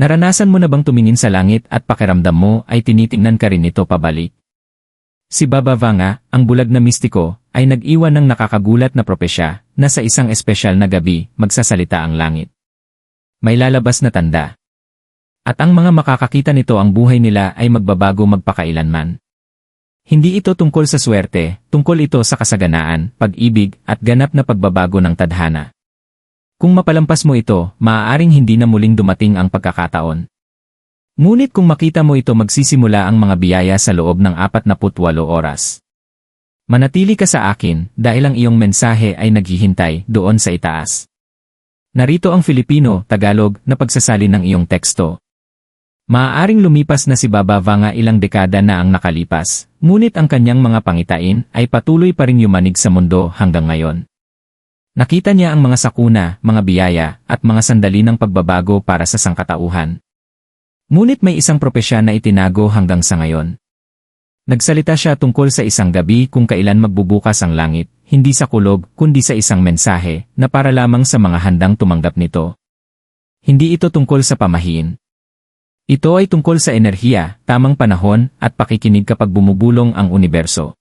Naranasan mo na bang tumingin sa langit at pakiramdam mo ay tinitingnan ka rin ito pabalik? Si Baba Vanga, ang bulag na mistiko, ay nag-iwan ng nakakagulat na propesya na sa isang espesyal na gabi magsasalita ang langit. May lalabas na tanda. At ang mga makakakita nito ang buhay nila ay magbabago magpakailanman. Hindi ito tungkol sa swerte, tungkol ito sa kasaganaan, pag-ibig, at ganap na pagbabago ng tadhana. Kung mapalampas mo ito, maaaring hindi na muling dumating ang pagkakataon. Ngunit kung makita mo ito magsisimula ang mga biyaya sa loob ng 48 oras. Manatili ka sa akin dahil ang iyong mensahe ay naghihintay doon sa itaas. Narito ang Filipino, Tagalog, na pagsasali ng iyong teksto. Maaaring lumipas na si Baba Vanga ilang dekada na ang nakalipas, ngunit ang kanyang mga pangitain ay patuloy pa rin yumanig sa mundo hanggang ngayon. Nakita niya ang mga sakuna, mga biyaya, at mga sandali ng pagbabago para sa sangkatauhan. Ngunit may isang propesya na itinago hanggang sa ngayon. Nagsalita siya tungkol sa isang gabi kung kailan magbubukas ang langit, hindi sa kulog kundi sa isang mensahe na para lamang sa mga handang tumanggap nito. Hindi ito tungkol sa pamahiin. Ito ay tungkol sa enerhiya, tamang panahon, at pakikinig kapag bumubulong ang universo.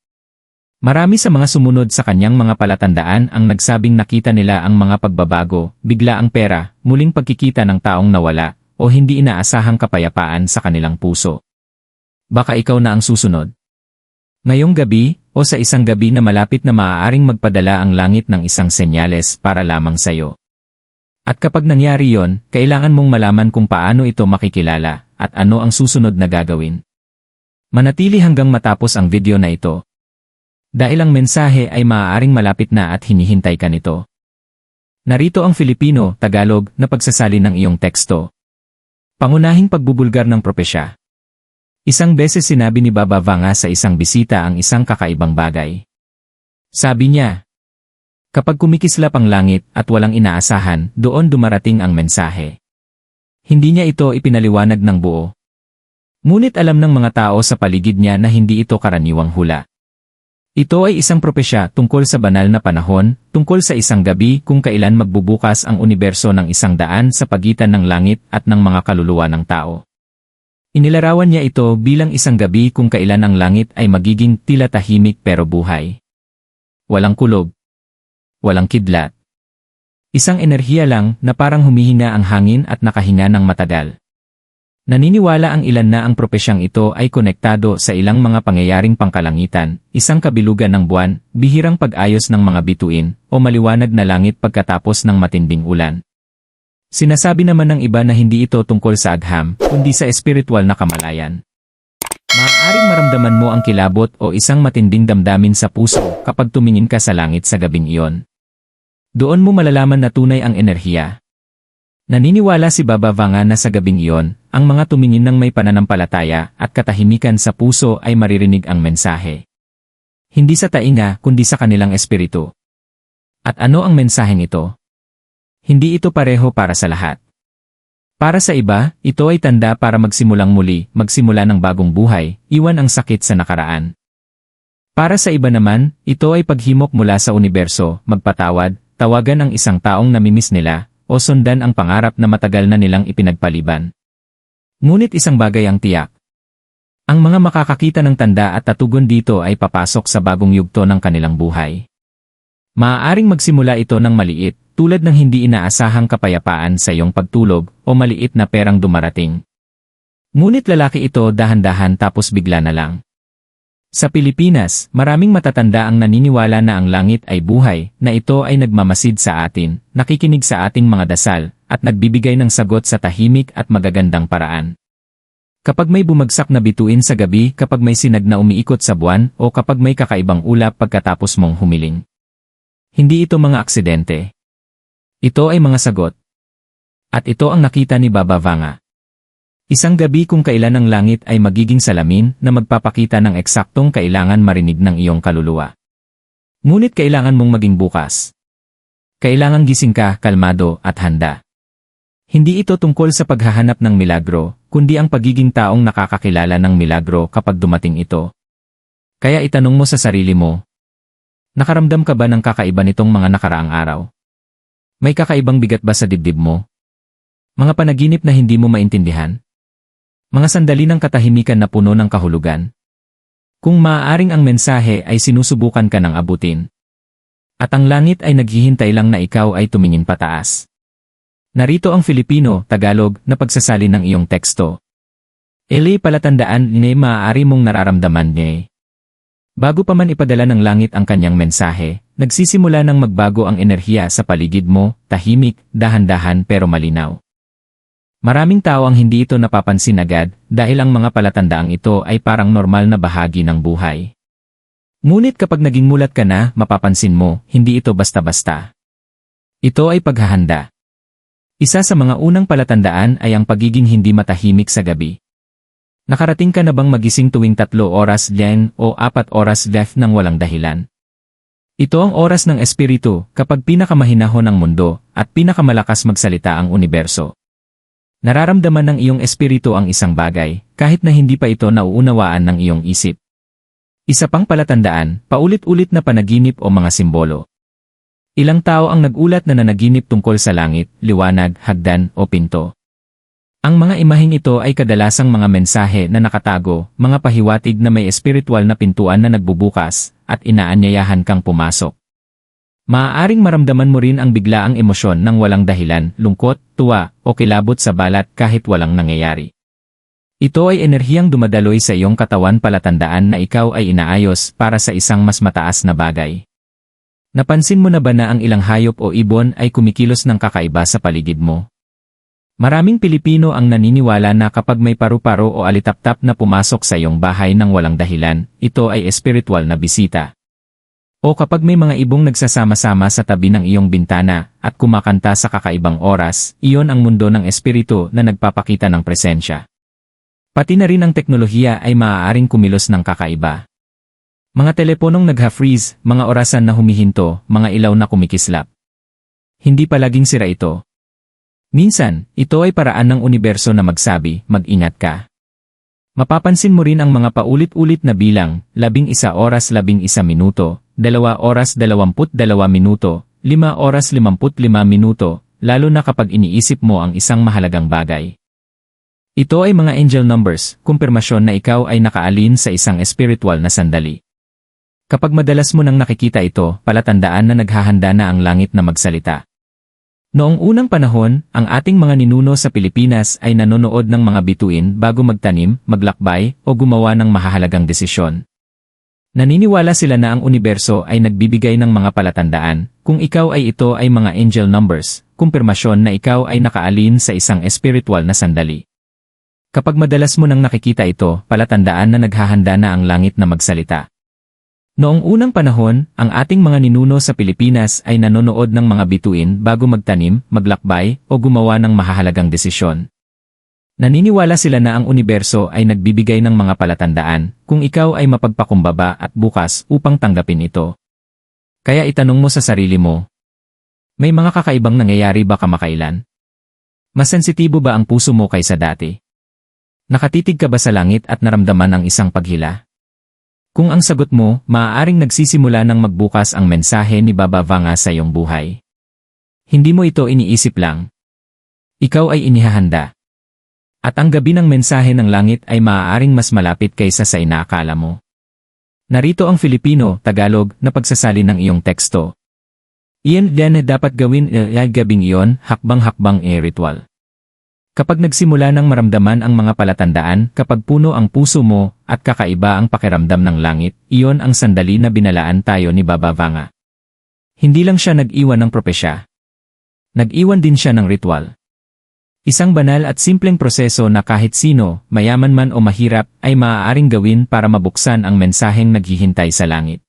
Marami sa mga sumunod sa kanyang mga palatandaan ang nagsabing nakita nila ang mga pagbabago, bigla ang pera, muling pagkikita ng taong nawala, o hindi inaasahang kapayapaan sa kanilang puso. Baka ikaw na ang susunod. Ngayong gabi, o sa isang gabi na malapit na maaaring magpadala ang langit ng isang senyales para lamang sayo. At kapag nangyari yon, kailangan mong malaman kung paano ito makikilala, at ano ang susunod na gagawin. Manatili hanggang matapos ang video na ito. Dahil ang mensahe ay maaaring malapit na at hinihintay ka nito. Narito ang Filipino, Tagalog, na pagsasali ng iyong teksto. Pangunahing pagbubulgar ng propesya. Isang beses sinabi ni Baba Vanga sa isang bisita ang isang kakaibang bagay. Sabi niya, Kapag kumikislap ang langit at walang inaasahan, doon dumarating ang mensahe. Hindi niya ito ipinaliwanag ng buo. Ngunit alam ng mga tao sa paligid niya na hindi ito karaniwang hula. Ito ay isang propesya tungkol sa banal na panahon, tungkol sa isang gabi kung kailan magbubukas ang universo ng isang daan sa pagitan ng langit at ng mga kaluluwa ng tao. Inilarawan niya ito bilang isang gabi kung kailan ang langit ay magiging tila tahimik pero buhay. Walang kulog. Walang kidlat. Isang enerhiya lang na parang humihina ang hangin at nakahinga ng matagal. Naniniwala ang ilan na ang propesyang ito ay konektado sa ilang mga pangyayaring pangkalangitan, isang kabilugan ng buwan, bihirang pag-ayos ng mga bituin, o maliwanag na langit pagkatapos ng matinding ulan. Sinasabi naman ng iba na hindi ito tungkol sa agham, kundi sa espiritual na kamalayan. Maaaring maramdaman mo ang kilabot o isang matinding damdamin sa puso kapag tumingin ka sa langit sa gabing iyon. Doon mo malalaman na tunay ang enerhiya. Naniniwala si Baba Vanga na sa gabing iyon, ang mga tumingin ng may pananampalataya at katahimikan sa puso ay maririnig ang mensahe. Hindi sa tainga kundi sa kanilang espiritu. At ano ang mensaheng ito? Hindi ito pareho para sa lahat. Para sa iba, ito ay tanda para magsimulang muli, magsimula ng bagong buhay, iwan ang sakit sa nakaraan. Para sa iba naman, ito ay paghimok mula sa universo, magpatawad, tawagan ang isang taong namimiss nila, o sundan ang pangarap na matagal na nilang ipinagpaliban. Ngunit isang bagay ang tiyak. Ang mga makakakita ng tanda at tatugon dito ay papasok sa bagong yugto ng kanilang buhay. Maaaring magsimula ito ng maliit, tulad ng hindi inaasahang kapayapaan sa iyong pagtulog o maliit na perang dumarating. Ngunit lalaki ito dahan-dahan tapos bigla na lang. Sa Pilipinas, maraming matatanda ang naniniwala na ang langit ay buhay, na ito ay nagmamasid sa atin, nakikinig sa ating mga dasal, at nagbibigay ng sagot sa tahimik at magagandang paraan. Kapag may bumagsak na bituin sa gabi, kapag may sinag na umiikot sa buwan, o kapag may kakaibang ulap pagkatapos mong humiling. Hindi ito mga aksidente. Ito ay mga sagot. At ito ang nakita ni Baba Vanga. Isang gabi kung kailan ang langit ay magiging salamin na magpapakita ng eksaktong kailangan marinig ng iyong kaluluwa. Ngunit kailangan mong maging bukas. Kailangan gising ka, kalmado, at handa. Hindi ito tungkol sa paghahanap ng milagro, kundi ang pagiging taong nakakakilala ng milagro kapag dumating ito. Kaya itanong mo sa sarili mo, Nakaramdam ka ba ng kakaiba nitong mga nakaraang araw? May kakaibang bigat ba sa dibdib mo? Mga panaginip na hindi mo maintindihan. Mga sandali ng katahimikan na puno ng kahulugan. Kung maaaring ang mensahe ay sinusubukan ka ng abutin. At ang langit ay naghihintay lang na ikaw ay tumingin pataas. Narito ang Filipino, Tagalog, na pagsasali ng iyong teksto. Eli palatandaan ni maaari mong nararamdaman niya. Bago pa man ipadala ng langit ang kanyang mensahe, nagsisimula ng magbago ang enerhiya sa paligid mo, tahimik, dahan-dahan pero malinaw. Maraming tao ang hindi ito napapansin agad dahil ang mga palatandaang ito ay parang normal na bahagi ng buhay. Ngunit kapag naging mulat ka na, mapapansin mo, hindi ito basta-basta. Ito ay paghahanda. Isa sa mga unang palatandaan ay ang pagiging hindi matahimik sa gabi. Nakarating ka na bang magising tuwing tatlo oras liyan o apat oras left ng walang dahilan? Ito ang oras ng espiritu kapag pinakamahinahon ng mundo at pinakamalakas magsalita ang universo. Nararamdaman ng iyong espiritu ang isang bagay kahit na hindi pa ito nauunawaan ng iyong isip. Isa pang palatandaan, paulit-ulit na panaginip o mga simbolo. Ilang tao ang nagulat na nanaginip tungkol sa langit, liwanag, hagdan o pinto. Ang mga imaheng ito ay kadalasang mga mensahe na nakatago, mga pahiwatig na may espiritual na pintuan na nagbubukas, at inaanyayahan kang pumasok. Maaaring maramdaman mo rin ang biglaang emosyon ng walang dahilan, lungkot, tuwa, o kilabot sa balat kahit walang nangyayari. Ito ay enerhiyang dumadaloy sa iyong katawan palatandaan na ikaw ay inaayos para sa isang mas mataas na bagay. Napansin mo na ba na ang ilang hayop o ibon ay kumikilos ng kakaiba sa paligid mo? Maraming Pilipino ang naniniwala na kapag may paru-paro o alitaptap na pumasok sa iyong bahay ng walang dahilan, ito ay espiritual na bisita. O kapag may mga ibong nagsasama-sama sa tabi ng iyong bintana at kumakanta sa kakaibang oras, iyon ang mundo ng espiritu na nagpapakita ng presensya. Pati na rin ang teknolohiya ay maaaring kumilos ng kakaiba. Mga teleponong nagha-freeze, mga orasan na humihinto, mga ilaw na kumikislap. Hindi palaging sira ito, Minsan, ito ay paraan ng universo na magsabi, mag-ingat ka. Mapapansin mo rin ang mga paulit-ulit na bilang, labing isa oras labing isa minuto, dalawa oras dalawamput dalawa minuto, lima oras limamput lima minuto, lalo na kapag iniisip mo ang isang mahalagang bagay. Ito ay mga angel numbers, kumpirmasyon na ikaw ay nakaalin sa isang espiritual na sandali. Kapag madalas mo nang nakikita ito, palatandaan na naghahanda na ang langit na magsalita. Noong unang panahon, ang ating mga ninuno sa Pilipinas ay nanonood ng mga bituin bago magtanim, maglakbay, o gumawa ng mahahalagang desisyon. Naniniwala sila na ang universo ay nagbibigay ng mga palatandaan, kung ikaw ay ito ay mga angel numbers, kumpirmasyon na ikaw ay nakaalin sa isang espiritual na sandali. Kapag madalas mo nang nakikita ito, palatandaan na naghahanda na ang langit na magsalita. Noong unang panahon, ang ating mga ninuno sa Pilipinas ay nanonood ng mga bituin bago magtanim, maglakbay, o gumawa ng mahahalagang desisyon. Naniniwala sila na ang universo ay nagbibigay ng mga palatandaan kung ikaw ay mapagpakumbaba at bukas upang tanggapin ito. Kaya itanong mo sa sarili mo, may mga kakaibang nangyayari ba kamakailan? Mas sensitibo ba ang puso mo kaysa dati? Nakatitig ka ba sa langit at naramdaman ang isang paghila? Kung ang sagot mo, maaaring nagsisimula ng magbukas ang mensahe ni Baba Vanga sa iyong buhay. Hindi mo ito iniisip lang. Ikaw ay inihahanda. At ang gabi ng mensahe ng langit ay maaaring mas malapit kaysa sa inaakala mo. Narito ang Filipino, Tagalog, na pagsasali ng iyong teksto. Iyan din dapat gawin ay gabing iyon, hakbang-hakbang e ritual. Kapag nagsimula ng maramdaman ang mga palatandaan, kapag puno ang puso mo, at kakaiba ang pakiramdam ng langit, iyon ang sandali na binalaan tayo ni Baba Vanga. Hindi lang siya nag-iwan ng propesya. Nag-iwan din siya ng ritual. Isang banal at simpleng proseso na kahit sino, mayaman man o mahirap, ay maaaring gawin para mabuksan ang mensaheng naghihintay sa langit.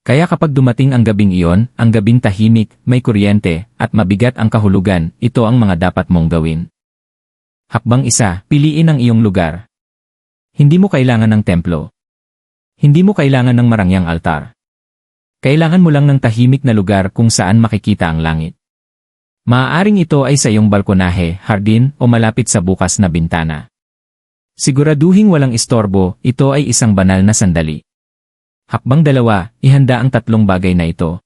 Kaya kapag dumating ang gabing iyon, ang gabing tahimik, may kuryente, at mabigat ang kahulugan, ito ang mga dapat mong gawin. Hakbang isa, piliin ang iyong lugar. Hindi mo kailangan ng templo. Hindi mo kailangan ng marangyang altar. Kailangan mo lang ng tahimik na lugar kung saan makikita ang langit. Maaaring ito ay sa iyong balkonahe, hardin, o malapit sa bukas na bintana. Siguraduhing walang istorbo, ito ay isang banal na sandali. Hakbang dalawa, ihanda ang tatlong bagay na ito.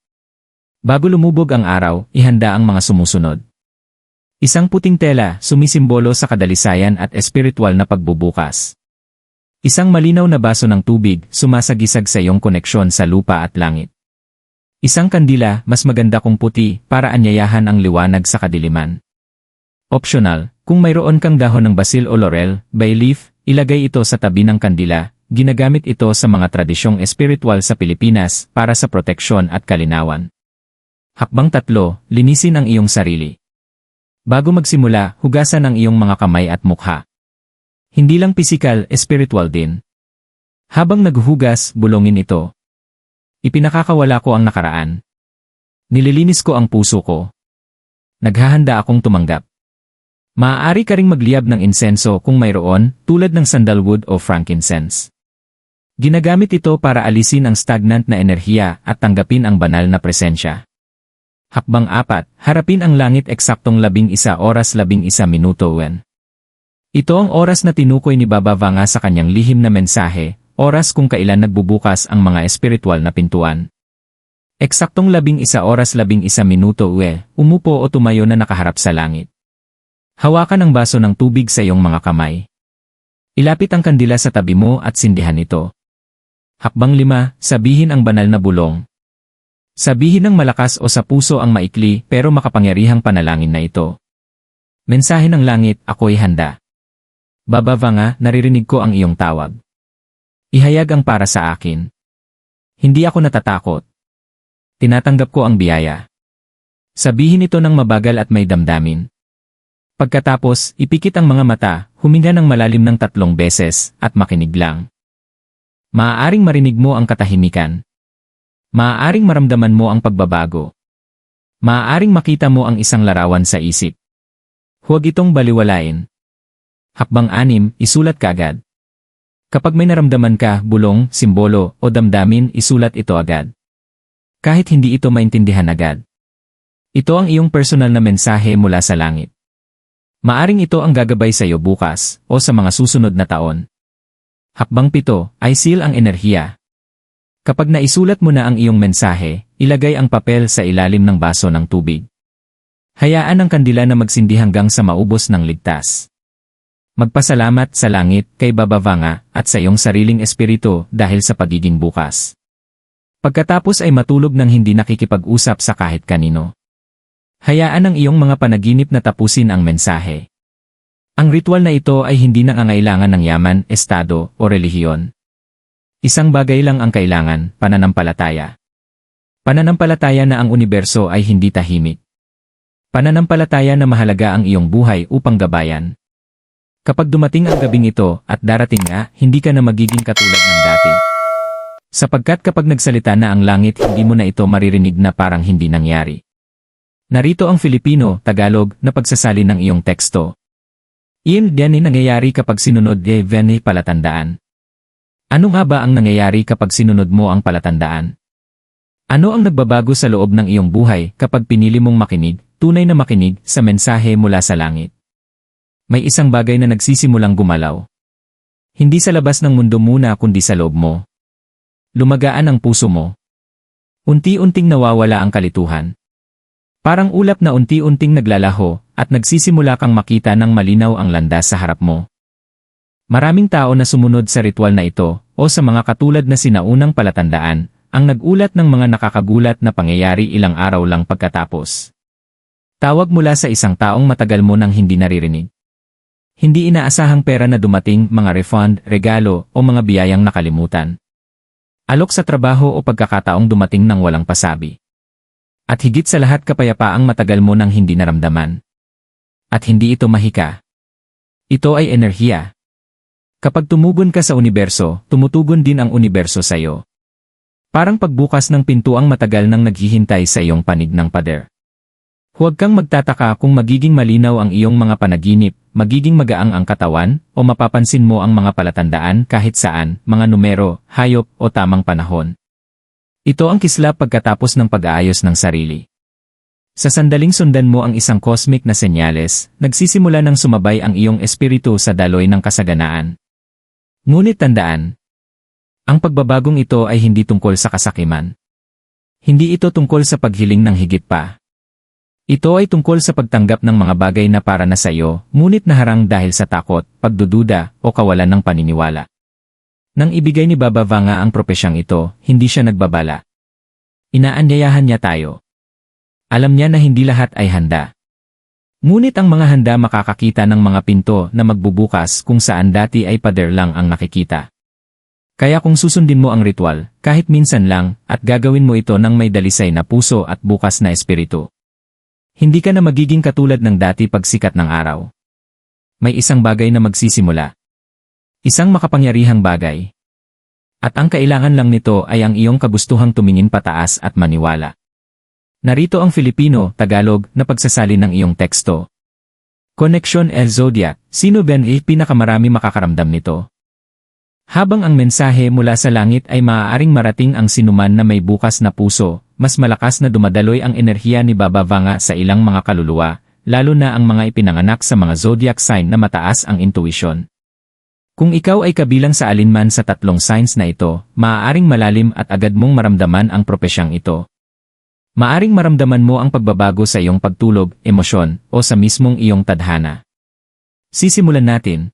Bago lumubog ang araw, ihanda ang mga sumusunod. Isang puting tela, sumisimbolo sa kadalisayan at espiritual na pagbubukas. Isang malinaw na baso ng tubig, sumasagisag sa iyong koneksyon sa lupa at langit. Isang kandila, mas maganda kung puti, para anyayahan ang liwanag sa kadiliman. Optional, kung mayroon kang dahon ng basil o laurel, bay leaf, ilagay ito sa tabi ng kandila, ginagamit ito sa mga tradisyong espiritual sa Pilipinas para sa proteksyon at kalinawan. Hakbang tatlo, linisin ang iyong sarili. Bago magsimula, hugasan ang iyong mga kamay at mukha. Hindi lang pisikal, espiritual din. Habang naghuhugas, bulongin ito. Ipinakakawala ko ang nakaraan. Nililinis ko ang puso ko. Naghahanda akong tumanggap. Maaari ka ring magliyab ng insenso kung mayroon, tulad ng sandalwood o frankincense. Ginagamit ito para alisin ang stagnant na enerhiya at tanggapin ang banal na presensya. Hakbang 4, harapin ang langit eksaktong 11 oras 11 minuto when. Ito ang oras na tinukoy ni Baba Vanga sa kanyang lihim na mensahe, oras kung kailan nagbubukas ang mga espiritual na pintuan. Eksaktong 11 oras 11 minuto we, umupo o tumayo na nakaharap sa langit. Hawakan ang baso ng tubig sa iyong mga kamay. Ilapit ang kandila sa tabi mo at sindihan ito. Hakbang 5, sabihin ang banal na bulong, Sabihin ng malakas o sa puso ang maikli pero makapangyarihang panalangin na ito. Mensahe ng langit, ako'y handa. Babava nga, naririnig ko ang iyong tawag. Ihayag ang para sa akin. Hindi ako natatakot. Tinatanggap ko ang biyaya. Sabihin ito ng mabagal at may damdamin. Pagkatapos, ipikit ang mga mata, huminga ng malalim ng tatlong beses, at makinig lang. Maaaring marinig mo ang katahimikan, Maaaring maramdaman mo ang pagbabago. Maaaring makita mo ang isang larawan sa isip. Huwag itong baliwalain. Hakbang anim, isulat ka agad. Kapag may naramdaman ka, bulong, simbolo, o damdamin, isulat ito agad. Kahit hindi ito maintindihan agad. Ito ang iyong personal na mensahe mula sa langit. Maaring ito ang gagabay sa iyo bukas o sa mga susunod na taon. Hakbang pito, ay seal ang enerhiya, Kapag naisulat mo na ang iyong mensahe, ilagay ang papel sa ilalim ng baso ng tubig. Hayaan ang kandila na magsindi hanggang sa maubos ng ligtas. Magpasalamat sa langit kay Babavanga at sa iyong sariling espiritu dahil sa pagiging bukas. Pagkatapos ay matulog ng hindi nakikipag-usap sa kahit kanino. Hayaan ang iyong mga panaginip na tapusin ang mensahe. Ang ritual na ito ay hindi nangangailangan ng yaman, estado, o relihiyon. Isang bagay lang ang kailangan, pananampalataya. Pananampalataya na ang universo ay hindi tahimik. Pananampalataya na mahalaga ang iyong buhay upang gabayan. Kapag dumating ang gabing ito at darating nga, hindi ka na magiging katulad ng dati. Sapagkat kapag nagsalita na ang langit hindi mo na ito maririnig na parang hindi nangyari. Narito ang Filipino, Tagalog, na pagsasalin ng iyong teksto. Iyan din nangyayari kapag sinunod de veni palatandaan. Ano nga ba ang nangyayari kapag sinunod mo ang palatandaan? Ano ang nagbabago sa loob ng iyong buhay kapag pinili mong makinig, tunay na makinig, sa mensahe mula sa langit? May isang bagay na nagsisimulang gumalaw. Hindi sa labas ng mundo muna kundi sa loob mo. Lumagaan ang puso mo. Unti-unting nawawala ang kalituhan. Parang ulap na unti-unting naglalaho at nagsisimula kang makita ng malinaw ang landas sa harap mo. Maraming tao na sumunod sa ritual na ito o sa mga katulad na sinaunang palatandaan ang nagulat ng mga nakakagulat na pangyayari ilang araw lang pagkatapos. Tawag mula sa isang taong matagal mo nang hindi naririnig. Hindi inaasahang pera na dumating, mga refund, regalo, o mga biyayang nakalimutan. Alok sa trabaho o pagkakataong dumating ng walang pasabi. At higit sa lahat kapayapaang matagal mo nang hindi naramdaman. At hindi ito mahika. Ito ay enerhiya, Kapag tumugon ka sa universo, tumutugon din ang universo sa iyo. Parang pagbukas ng pintuang matagal nang naghihintay sa iyong panig ng pader. Huwag kang magtataka kung magiging malinaw ang iyong mga panaginip, magiging magaang ang katawan, o mapapansin mo ang mga palatandaan kahit saan, mga numero, hayop, o tamang panahon. Ito ang kislap pagkatapos ng pag-aayos ng sarili. Sa sandaling sundan mo ang isang cosmic na senyales, nagsisimula ng sumabay ang iyong espiritu sa daloy ng kasaganaan. Ngunit tandaan, ang pagbabagong ito ay hindi tungkol sa kasakiman. Hindi ito tungkol sa paghiling ng higit pa. Ito ay tungkol sa pagtanggap ng mga bagay na para na sa iyo, ngunit naharang dahil sa takot, pagdududa, o kawalan ng paniniwala. Nang ibigay ni Baba Vanga ang propesyang ito, hindi siya nagbabala. Inaanyayahan niya tayo. Alam niya na hindi lahat ay handa. Ngunit ang mga handa makakakita ng mga pinto na magbubukas kung saan dati ay pader lang ang nakikita. Kaya kung susundin mo ang ritual, kahit minsan lang, at gagawin mo ito ng may dalisay na puso at bukas na espiritu. Hindi ka na magiging katulad ng dati pagsikat ng araw. May isang bagay na magsisimula. Isang makapangyarihang bagay. At ang kailangan lang nito ay ang iyong kagustuhang tumingin pataas at maniwala. Narito ang Filipino, Tagalog, na pagsasalin ng iyong teksto. Connection El Zodiac, sino ben eh pinakamarami makakaramdam nito? Habang ang mensahe mula sa langit ay maaaring marating ang sinuman na may bukas na puso, mas malakas na dumadaloy ang enerhiya ni Baba Vanga sa ilang mga kaluluwa, lalo na ang mga ipinanganak sa mga zodiac sign na mataas ang intuition. Kung ikaw ay kabilang sa alinman sa tatlong signs na ito, maaaring malalim at agad mong maramdaman ang propesyang ito. Maaring maramdaman mo ang pagbabago sa iyong pagtulog, emosyon, o sa mismong iyong tadhana. Sisimulan natin.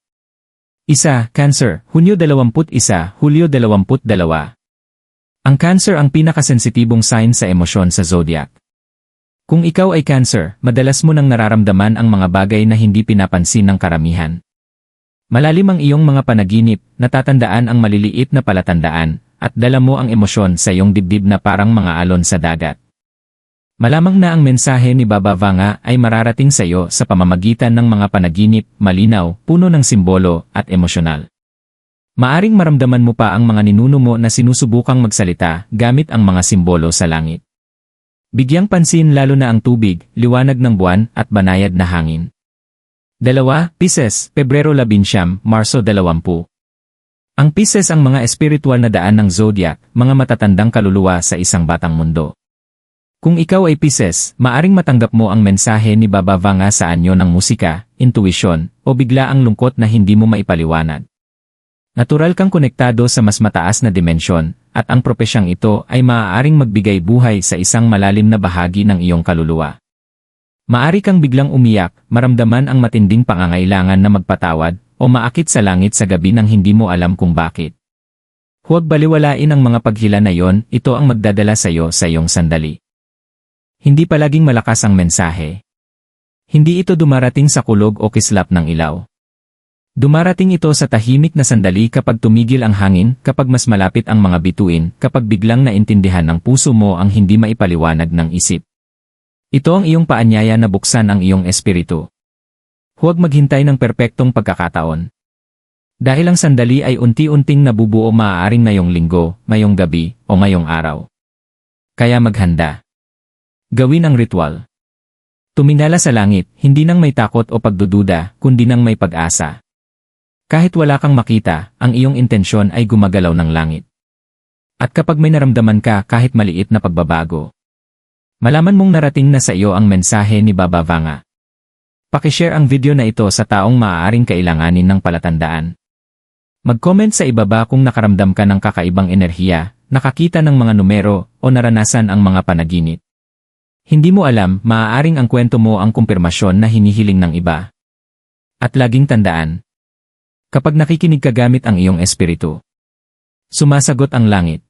Isa, Cancer, Hunyo 21, Hulyo 22. Ang Cancer ang pinakasensitibong sign sa emosyon sa zodiac. Kung ikaw ay Cancer, madalas mo nang nararamdaman ang mga bagay na hindi pinapansin ng karamihan. Malalim ang iyong mga panaginip, natatandaan ang maliliit na palatandaan, at dala mo ang emosyon sa iyong dibdib na parang mga alon sa dagat. Malamang na ang mensahe ni Baba Vanga ay mararating sa iyo sa pamamagitan ng mga panaginip, malinaw, puno ng simbolo, at emosyonal. Maaring maramdaman mo pa ang mga ninuno mo na sinusubukang magsalita gamit ang mga simbolo sa langit. Bigyang pansin lalo na ang tubig, liwanag ng buwan, at banayad na hangin. Dalawa, Pisces, Pebrero 11, Marso 20. Ang Pisces ang mga espiritual na daan ng zodiac, mga matatandang kaluluwa sa isang batang mundo. Kung ikaw ay Pisces, maaring matanggap mo ang mensahe ni Baba Vanga sa anyo ng musika, intuisyon, o bigla ang lungkot na hindi mo maipaliwanag. Natural kang konektado sa mas mataas na dimensyon, at ang propesyang ito ay maaaring magbigay buhay sa isang malalim na bahagi ng iyong kaluluwa. Maari kang biglang umiyak, maramdaman ang matinding pangangailangan na magpatawad, o maakit sa langit sa gabi nang hindi mo alam kung bakit. Huwag baliwalain ang mga paghila na yon, ito ang magdadala sa iyo sa iyong sandali. Hindi palaging malakas ang mensahe. Hindi ito dumarating sa kulog o kislap ng ilaw. Dumarating ito sa tahimik na sandali kapag tumigil ang hangin, kapag mas malapit ang mga bituin, kapag biglang naintindihan ng puso mo ang hindi maipaliwanag ng isip. Ito ang iyong paanyaya na buksan ang iyong espiritu. Huwag maghintay ng perpektong pagkakataon. Dahil ang sandali ay unti-unting nabubuo maaaring ngayong linggo, ngayong gabi, o ngayong araw. Kaya maghanda. Gawin ang ritual. Tumingala sa langit, hindi nang may takot o pagdududa, kundi nang may pag-asa. Kahit wala kang makita, ang iyong intensyon ay gumagalaw ng langit. At kapag may naramdaman ka kahit maliit na pagbabago, malaman mong narating na sa iyo ang mensahe ni Baba Vanga. Pakishare ang video na ito sa taong maaaring kailanganin ng palatandaan. Mag-comment sa ibaba kung nakaramdam ka ng kakaibang enerhiya, nakakita ng mga numero, o naranasan ang mga panaginip. Hindi mo alam, maaaring ang kwento mo ang kumpirmasyon na hinihiling ng iba. At laging tandaan, kapag nakikinig ka gamit ang iyong espiritu, sumasagot ang langit.